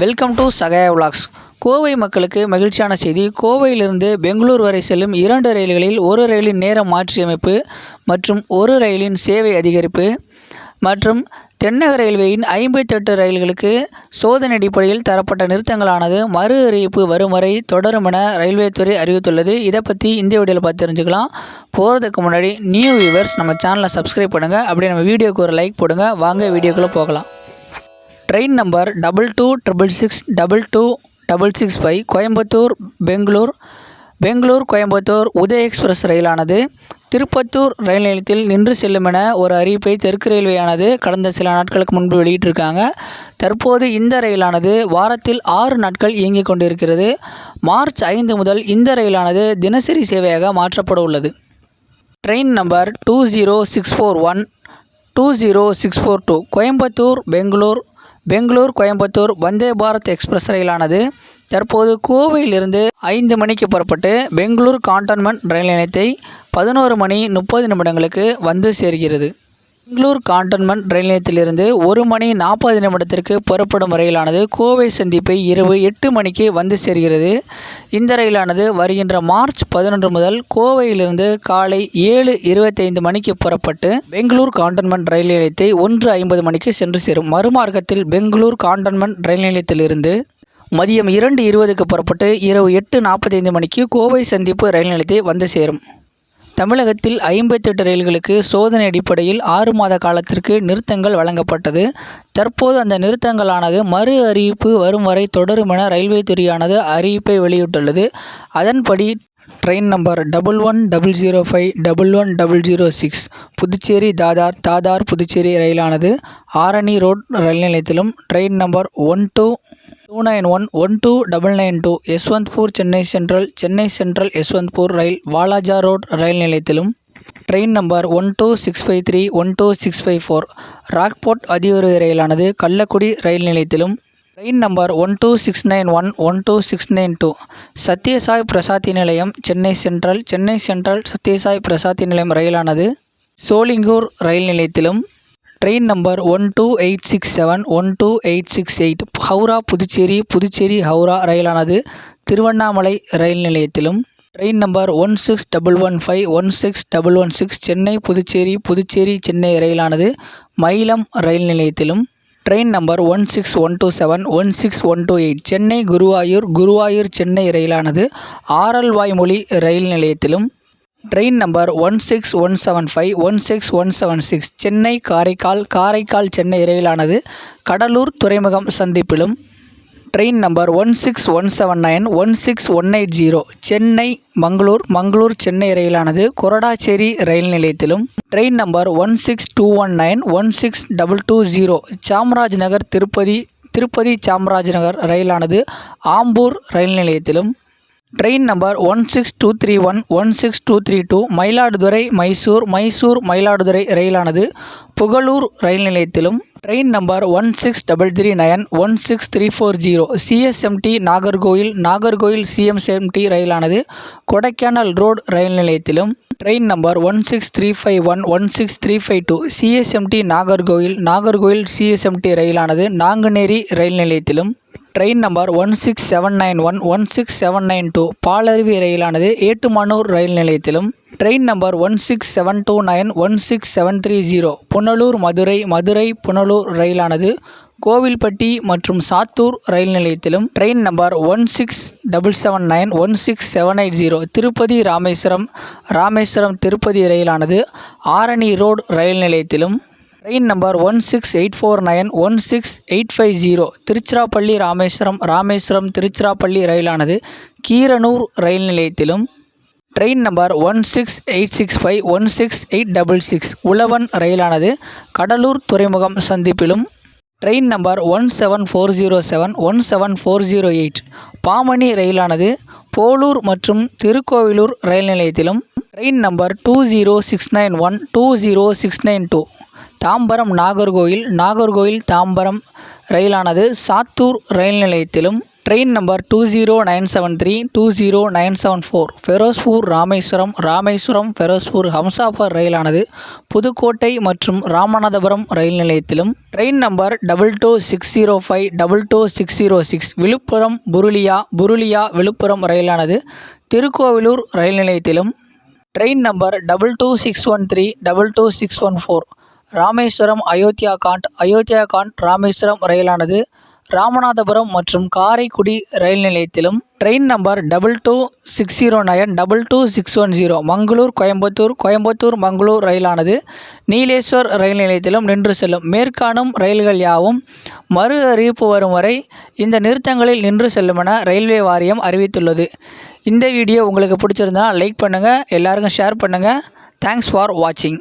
Welcome to Sahaya vlogs Kovai மக்களுக்கு மகிழ்ச்சியான செய்தி. கோவையிலிருந்து பெங்களூர் வரை செல்லும் இரண்டு ரயில்களில் ஒரு ரயிலின் நேரம் மாற்றியமைப்பு மற்றும் ஒரு ரயிலின் சேவை அதிகரிப்பு மற்றும் தென்னக ரயில்வேயின் ஐம்பத்தெட்டு ரயில்களுக்கு சோதனை அடிப்படையில் தரப்பட்ட நிறுத்தங்களானது மறு அறிவிப்பு வரும் வரை தொடரும் என ரயில்வே துறை அறிவித்துள்ளது. இதை பற்றி இந்த வீடியோவில் பார்த்து தெரிஞ்சுக்கலாம். போகிறதுக்கு முன்னாடி நியூ வியூவர்ஸ் நம்ம சேனலை சப்ஸ்கிரைப் பண்ணுங்கள் அப்படியே நம்ம வீடியோக்கு ஒரு லைக் போடுங்க. வாங்க வீடியோக்குள்ளே போகலாம். Train number double two triple six double two double six five Coimbatore Bengaluru Bengaluru Coimbatore Uday express ரயிலானது Tirupattur ரயில் நிலையத்தில் நின்று செல்லும் என ஒரு அறிவிப்பை தெற்கு ரயில்வேயானது கடந்த சில நாட்களுக்கு முன்பு வெளியிட்டிருக்காங்க. தற்போது இந்த ரயிலானது வாரத்தில் ஆறு நாட்கள் இயங்கிக் கொண்டிருக்கிறது. மார்ச் ஐந்து முதல் இந்த ரயிலானது தினசரி சேவையாக மாற்றப்பட உள்ளது. Train number two zero six four one two zero six four two Coimbatore Bangalore Bangalore Coimbatore Vande Bharat express ரயிலானது தற்போது கோவையிலிருந்து ஐந்து மணிக்கு புறப்பட்டு பெங்களூர் கான்டோன்மெண்ட் ரயில் நிலையத்தை பதினோரு மணி முப்பது நிமிடங்களுக்கு வந்து சேர்கிறது. பெங்களூர் கான்டோன்மெண்ட் ரயில் நிலையத்திலிருந்து ஒரு மணி நாற்பது நிமிடத்திற்கு புறப்படும் ரயிலானது கோவை சந்திப்பை இரவு எட்டு மணிக்கு வந்து சேர்கிறது. இந்த ரயிலானது வருகின்ற மார்ச் பதினொன்று முதல் கோவையிலிருந்து காலை ஏழு இருபத்தைந்து மணிக்கு புறப்பட்டு பெங்களூர் கான்டோன்மெண்ட் ரயில் நிலையத்தை ஒன்று ஐம்பது மணிக்கு சென்று சேரும். மறுமார்க்கத்தில் பெங்களூர் கான்டோன்மெண்ட் ரயில் நிலையத்திலிருந்து மதியம் இரண்டு இருபதுக்கு புறப்பட்டு இரவு எட்டு நாற்பத்தைந்து மணிக்கு கோவை சந்திப்பு ரயில் நிலையத்தை வந்து சேரும். தமிழகத்தில் ஐம்பத்தெட்டு ரயில்களுக்கு சோதனை அடிப்படையில் ஆறு மாத காலத்திற்கு நிறுத்தங்கள் வழங்கப்பட்டது. தற்போது அந்த நிறுத்தங்களானது மறு அறிவிப்பு வரும் வரை தொடரும் என ரயில்வே துறையானது அறிவிப்பை வெளியிட்டுள்ளது. அதன்படி train number double one double zero five double one double zero six Puducherry Dadar Dadar Puducherry ரயிலானது Arani road ரயில் நிலையத்திலும் train number one two two nine one one two double nine two Yesvantpur Chennai central Chennai central Yesvantpur ரயில் Walajah road ரயில் நிலையத்திலும் train number one two six five three one two six five four Rockfort அதிவிரைவு ரயிலானது கள்ளக்குடி ரயில் நிலையத்திலும் train number one two six nine one one two six nine two Sathya Sai Prasanthi Nilayam Chennai central Chennai central Sathya Sai Prasanthi Nilayam ரயிலானது Sholinghur ரயில் நிலையத்திலும் train number one two eight six seven one two eight six eight Howrah Puducherry Puducherry Howrah ரயிலானது Tiruvannamalai ரயில் நிலையத்திலும். Train number one six double one five one six double one six Chennai Puducherry Puducherry Chennai ரயிலானது Mailam ரயில் நிலையத்திலும். Train number one six one two seven one six one two eight Chennai Guruvayur Guruvayur Chennai ரயிலானது Aralvaimozhi ரயில் நிலையத்திலும். Train number one six one seven five one six one seven six Chennai Karaikal Karaikal Chennai இடையிலானது Cuddalore துறைமுகம் சந்திப்பிலும். Train number one six one seven nine one six one eight zero Chennai Mangalore Mangalore Chennai இடையிலானது Koradacheri ரயில் நிலையத்திலும். Train number one six two one nine one six double two zero Chamraj Nagar Tirupati Tirupati Chamraj Nagar ரயிலானது Ambur ரயில் நிலையத்திலும். Train number one six two three one one six two three two Mayiladuthurai Mysore Mysore Mayiladuthurai ரயிலானது Pugalur ரயில் நிலையத்திலும். Train number one six double three nine one six three four zero CSMT Nagercoil Nagercoil CSMT ரயிலானது Kodaikanal road ரயில் நிலையத்திலும். Train number one six three five one one six three five two CSMT Nagercoil Nagercoil CSMT ரயிலானது Nanguneri ரயில் நிலையத்திலும். Train number one six seven nine one one six seven nine two Palaruvi ரயிலானது Ettumanoor ரயில் நிலையத்திலும் train number one six seven two nine one six seven three zero Punalur Madurai Madurai Punalur ரயிலானது Kovilpatti மற்றும் சாத்தூர் ரயில் நிலையத்திலும் train number one six double seven nine one six seven eight zero Tirupati Rameswaram Rameswaram Tirupati ரயிலானது Arani road ரயில் நிலையத்திலும் train number one six eight four nine one six eight five zero. Tiruchirappalli Rameswaram Rameswaram Tiruchirappalli ரயிலானது Keeranur ரயில் நிலையத்திலும் train number one six eight six five one six eight double six Uzhavan ரயிலானது Cuddalore துறைமுகம் சந்திப்பிலும். Train number one seven four zero seven one seven four zero eight. Pamani ரயிலானது Polur மற்றும் திருக்கோவிலூர் ரயில் நிலையத்திலும். Train number two zero six nine one two zero six nine two. Tambaram Nagercoil Nagercoil Tambaram ரயிலானது Sattur ரயில் நிலையத்திலும் train number two zero nine seven three two zero nine seven four. Firozpur Rameswaram Rameswaram Firozpur Humsafar ரயிலானது Pudukkottai மற்றும் ராமநாதபுரம் ரயில் நிலையத்திலும் train number double two six zero five double two six zero six Villupuram Purulia Purulia Villupuram ரயிலானது Tirukkoyilur ரயில் நிலையத்திலும் train number double two six one three double two six one four. Rameswaram Ayodhya cant Ayodhya cant Rameswaram ரயிலானது Ramanathapuram மற்றும் காரைக்குடி ரயில் நிலையத்திலும் train number double two six zero nine double two six one zero. Mangalore Coimbatore Coimbatore Mangalore ரயிலானது Nileshwar ரயில் நிலையத்திலும் நின்று செல்லும். மேற்காணும் ரயில்கள் யாவும் மறு அறிவிப்பு வரும் வரை இந்த நிறுத்தங்களில் நின்று செல்லும் என ரயில்வே வாரியம் அறிவித்துள்ளது. இந்த வீடியோ உங்களுக்கு பிடிச்சிருந்தா லைக் பண்ணுங்கள் எல்லாருக்கும் ஷேர் பண்ணுங்கள் தேங்க்ஸ் ஃபார் வாட்சிங்